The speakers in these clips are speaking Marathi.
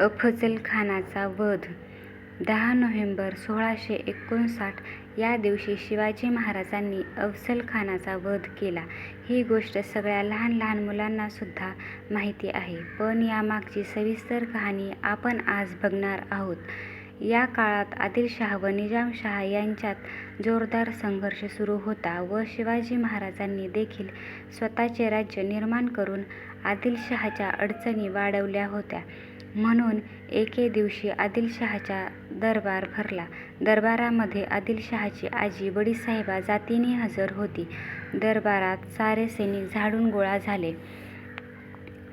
अफजल खानाचा वध दहा नोव्हेंबर सोळाशे एकोणसाठ या दिवशी शिवाजी महाराजांनी अफजल खानाचा वध केला. ही गोष्ट सगळ्या लहान लहान मुलांना सुद्धा माहिती आहे. पण यामागची सविस्तर कहाणी आपण आज बघणार आहोत. या काळात आदिलशाह व निजामशाह यांच्यात जोरदार संघर्ष सुरू होता व शिवाजी महाराजांनी देखील स्वतःचे राज्य निर्माण करून आदिलशाहाच्या अडचणी वाढवल्या होत्या. म्हणून एके दिवशी आदिलशहाचा दरबार भरला. दरबारामध्ये आदिलशहाची आजी बडीसाहेबा जातीने हजर होती. दरबारात सारे सैनिक झाडून गोळा झाले.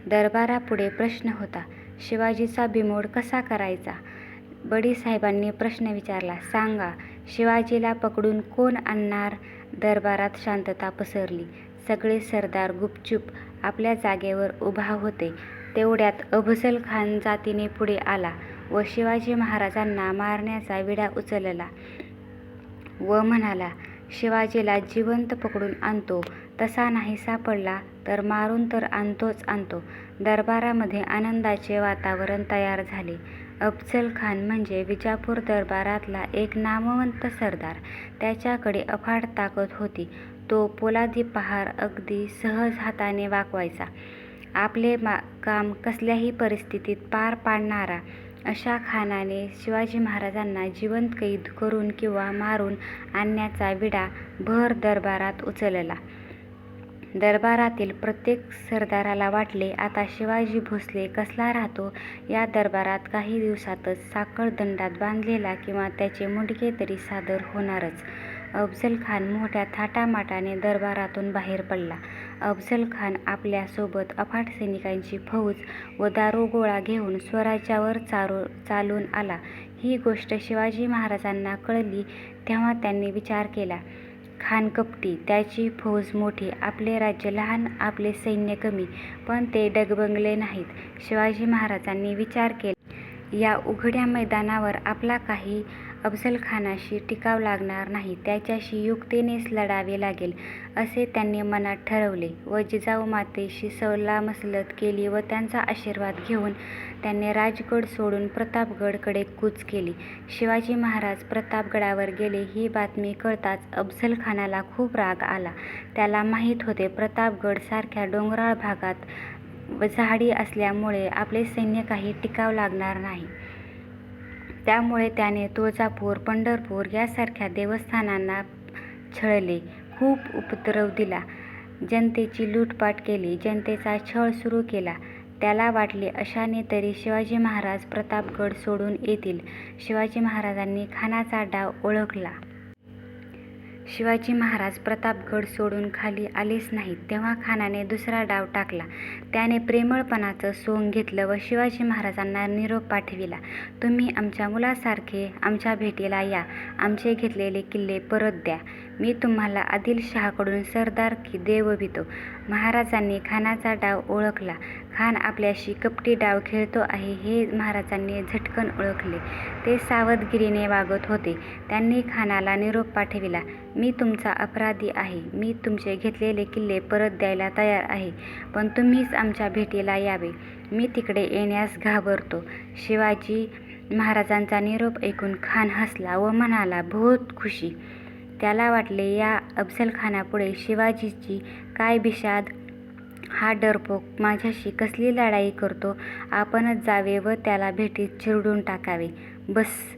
दरबारापुढे प्रश्न होता. शिवाजीचा बिमोड कसा करायचा? बडीसाहेबांनी प्रश्न विचारला. सांगा, शिवाजीला पकडून कोण आणणार? दरबारात शांतता पसरली. सगळे सरदार गुपचूप आपल्या जागेवर उभा होते. तेवढ्यात अफझलखान जातीने पुढे आला व शिवाजी महाराजांना मारण्याचा विडा उचलला व म्हणाला, शिवाजीला जिवंत पकडून आणतो, तसा नाही सापडला तर मारून तर आणतोच आणतो. दरबारामध्ये आनंदाचे वातावरण तयार झाले. अफझलखान म्हणजे विजापूर दरबारातला एक नामवंत सरदार. त्याच्याकडे अफाट ताकद होती. तो पोलादी पहार अगदी सहज हाताने वाकवायचा. आपले मा काम कसल्याही परिस्थितीत पार पाडणारा अशा खानाने शिवाजी महाराजांना जिवंत कैद करून किंवा मारून आणण्याचा विडा भर दरबारात उचलला. दरबारातील प्रत्येक सरदाराला वाटले, आता शिवाजी भोसले कसला राहतो या दरबारात काही दिवसातच साखळदंडात बांधलेला किंवा त्याचे मुंडके तरी सादर होणारच. अफझलखान मोठ्या थाटामाटाने दरबारातून बाहेर पडला. अफझलखान खान अफाट सैनिकांची फौज व दारूगोळा घेऊन स्वराज्यावर चालून आला. ही गोष्ट शिवाजी महाराजांना कळली तेव्हा त्यांनी विचार केला, खान कपटी, त्याची फौज मोठी, आपले राज्य लहान, आपले सैन्य कमी, पण ते डगमगले नाहीत. शिवाजी महाराजांनी विचार केला. या उघड्या मैदानावर आपला काही अफझलखानाशी टिकाव लागणार नाही. त्याच्याशी युक्तीनेच लढावे लागेल, असे त्यांनी मनात ठरवले व जिजाऊमातेशी सल्लामसलत केली व त्यांचा आशीर्वाद घेऊन त्यांनी राजगड सोडून प्रतापगडकडे कूच केली. शिवाजी महाराज प्रतापगडावर गेले ही बातमी कळताच अफजलखानाला खूप राग आला. त्याला माहीत होते प्रतापगड सारख्या डोंगराळ भागात झाडी असल्यामुळे आपले सैन्य काही टिकाव लागणार नाही. त्यामुळे त्याने तुळजापूर, पंढरपूर यासारख्या देवस्थानांना छळले, खूप उपद्रव दिला, जनतेची लूटपाट केली, जनतेचा छळ सुरू केला. त्याला वाटले अशाने तरी शिवाजी महाराज प्रतापगड सोडून येतील. शिवाजी महाराजांनी खानाचा डाव ओळखला. शिवाजी महाराज प्रतापगड सोडून खाली आलेच नाहीत तेव्हा खानाने दुसरा डाव टाकला. त्याने प्रेमळपणाचं सोंग घेतलं व शिवाजी महाराजांना निरोप पाठविला. तुम्ही आमच्या मुलासारखे आमच्या भेटीला या. आमचे घेतलेले किल्ले परत द्या. मी तुम्हाला आदिलशाहकडून सरदार की देववितो. महाराजांनी खानाचा डाव ओळखला. खान आपल्याशी कपटी डाव खेळतो आहे हे महाराजांनी झटकन ओळखले. ते सावधगिरीने वागत होते. त्यांनी खानाला निरोप पाठविला, मी तुमचा अपराधी आहे. मी तुमचे घेतलेले किल्ले परत द्यायला तयार आहे, पण तुम्हीच आमच्या भेटीला यावे. मी तिकडे येण्यास घाबरतो. शिवाजी महाराजांचा निरोप ऐकून खान हसला व म्हणाला, बहुत खुशी. त्याला वाटले या अफजलखानापुढे शिवाजीची काय बिषाद हा डरपोक माझ्याशी कसली लढाई करतो. आपणच जावे व त्याला भेटीत चिरडून टाकावे. बस्स.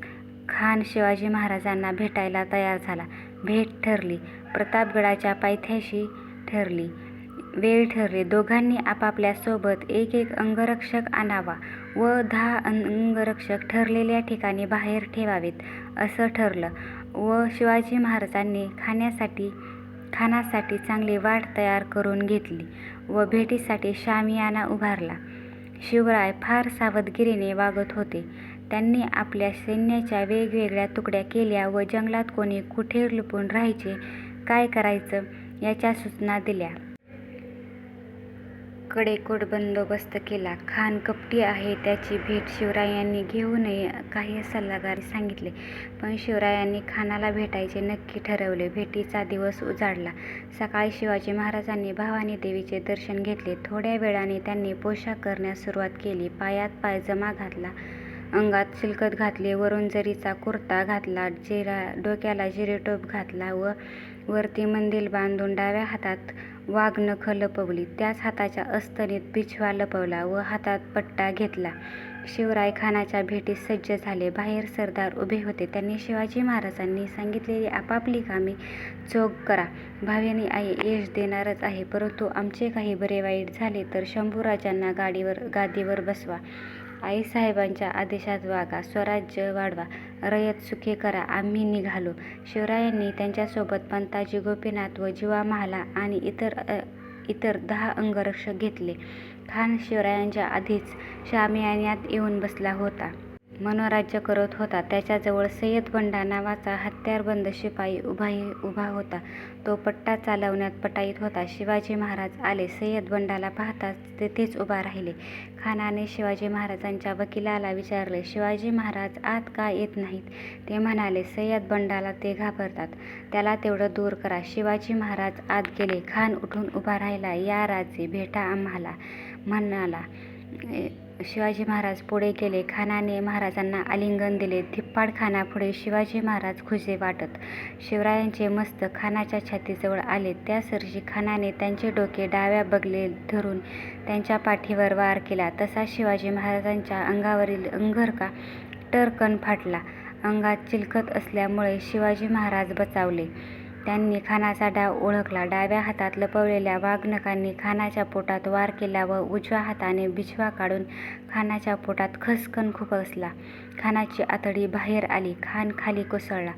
खान शिवाजी महाराजांना भेटायला तयार झाला. भेट ठरली. प्रतापगडाच्या पायथ्याशी ठरली. वेळ ठरली. दोघांनी आपापल्या सोबत एक एक अंगरक्षक आणावा व दहा अंगरक्षक ठरलेल्या ठिकाणी बाहेर ठेवावेत असं ठरलं व शिवाजी महाराजांनी खाण्यासाठी खानासाठी चांगली वाट तयार करून घेतली व भेटीसाठी शामियाना उभारला. शिवराय फार सावधगिरीने वागत होते. त्यांनी आपल्या सैन्याच्या वेगवेगळ्या तुकड्या केल्या व जंगलात कोणी कुठे लपून राहायचे, काय करायचं याच्या सूचना दिल्या. कडेकोट बंदोबस्त केला. खान कपटी आहे त्याची भेट शिवरायांनी घेऊ नये काही सल्लागार सांगितले. पण शिवरायांनी खानाला भेटायचे नक्की ठरवले. भेटीचा दिवस उजाडला. सकाळी शिवाजी महाराजांनी भवानी देवीचे दर्शन घेतले. थोड्या वेळाने त्यांनी पोशाख करण्यास सुरुवात केली. पायात पायजमा घातला. अंगात शिलकत घातली. वरून जरीचा कुर्ता घातला. डोक्याला जिरेटोप घातला व वरती मंदिल बांधून डाव्या हातात वाघनखं लपवली. त्याच हाताच्या अस्तरीत बिछवा लपवला व हातात पट्टा घेतला. शिवराय खानाच्या भेटीस सज्ज झाले. बाहेर सरदार उभे होते. त्यांनी शिवाजी महाराजांनी सांगितलेली आपापली कामे चोख करा. भावेनी आई यश देणारच आहे, परंतु आमचे काही बरे वाईट झाले तर शंभूराजांना गाडीवर गादीवर बसवा. आईसाहेबांच्या आदेशात वागा. स्वराज्य वाढवा. रयत सुखी करा. आम्ही निघालो. शिवरायांनी त्यांच्यासोबत पंताजी, गोपीनाथ व जिवा महाला आणि इतर दहा अंगरक्षक घेतले. खान शिवरायांच्या आधीच शामियान्यात येऊन बसला होता. मनोराज्य करत होता. त्याच्याजवळ सय्यद बंडा नावाचा हत्यारबंद शिपाई उभा होता. तो पट्टा चालवण्यात पटाईत होता. शिवाजी महाराज आले. सय्यद बंडाला पाहताच तेथेच उभा राहिले. खानाने शिवाजी महाराजांच्या वकिलाला विचारले, शिवाजी महाराज आत का येत नाहीत? ते म्हणाले, सय्यद बंडाला ते घाबरतात. त्याला तेवढं दूर करा. शिवाजी महाराज आत गेले. खान उठून उभा राहिला. या राजे, भेटा आम्हाला, म्हणाला. शिवाजी महाराज पुढे गेले. खानाने महाराजांना आलिंगन दिले. धिप्पाड खानापुढे शिवाजी महाराज खुजे वाटत. शिवरायांचे मस्त खानाच्या छातीजवळ आले त्या सरशी खानाने त्यांचे डोके डाव्या बगले धरून त्यांच्या पाठीवर वार केला. तसा शिवाजी महाराजांच्या अंगावरील अंगरका टरकन फाटला. अंगात चिलखत असल्यामुळे शिवाजी महाराज बचावले. त्यांनी खानाचा डाव ओळखला. डाव्या हातात लपवलेल्या वाघनखांनी खानाच्या पोटात वार केला व उजव्या हाताने बिछवा काढून खानाच्या पोटात खसकन खुपसला. खानाची आतडी बाहेर आली. खान खाली कोसळला.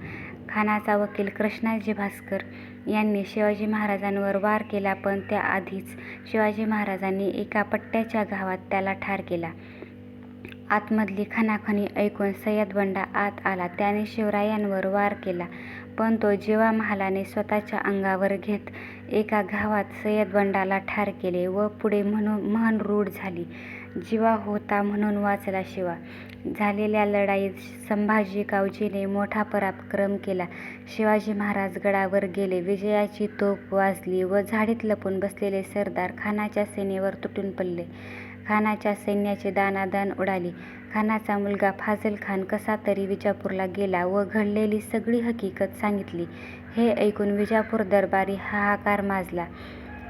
खानाचा वकील कृष्णाजी भास्कर यांनी शिवाजी महाराजांवर वार केला पण त्याआधीच शिवाजी महाराजांनी एका पट्ट्याच्या घावात त्याला ठार केला. आतमधली खणाखणी ऐकून सय्यद बंडा आत आला. त्याने शिवरायांवर वार केला पण तो जिवा महालाने स्वतःच्या अंगावर घेत एका घावात सय्यद बंडाला ठार केले व पुढे म्हण रूढ झाली, जिवा होता म्हणून वाचला शिवा. झालेल्या लढाईत संभाजी कावजीने मोठा पराक्रम केला. शिवाजी महाराज गडावर गेले. विजयाची तोफ वाजली व झाडीत लपून बसलेले सरदार खानाच्या सेनेवर तुटून पडले. खानाच्या सैन्याची दाणादाण उडाली. खानाचा मुलगा फाझल खान कसा तरी विजापूरला गेला व घडलेली सगळी हकीकत सांगितली. हे ऐकून विजापूर दरबारी हाहाकार माजला.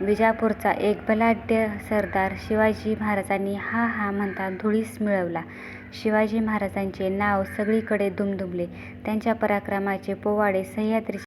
विजापूरचा एक बलाढ्य सरदार शिवाजी महाराजांनी हा हा म्हणता धुळीस मिळवला. शिवाजी महाराजांचे नाव सगळीकडे दुमदुमले. त्यांच्या पराक्रमाचे पोवाडे सह्याद्रीच्या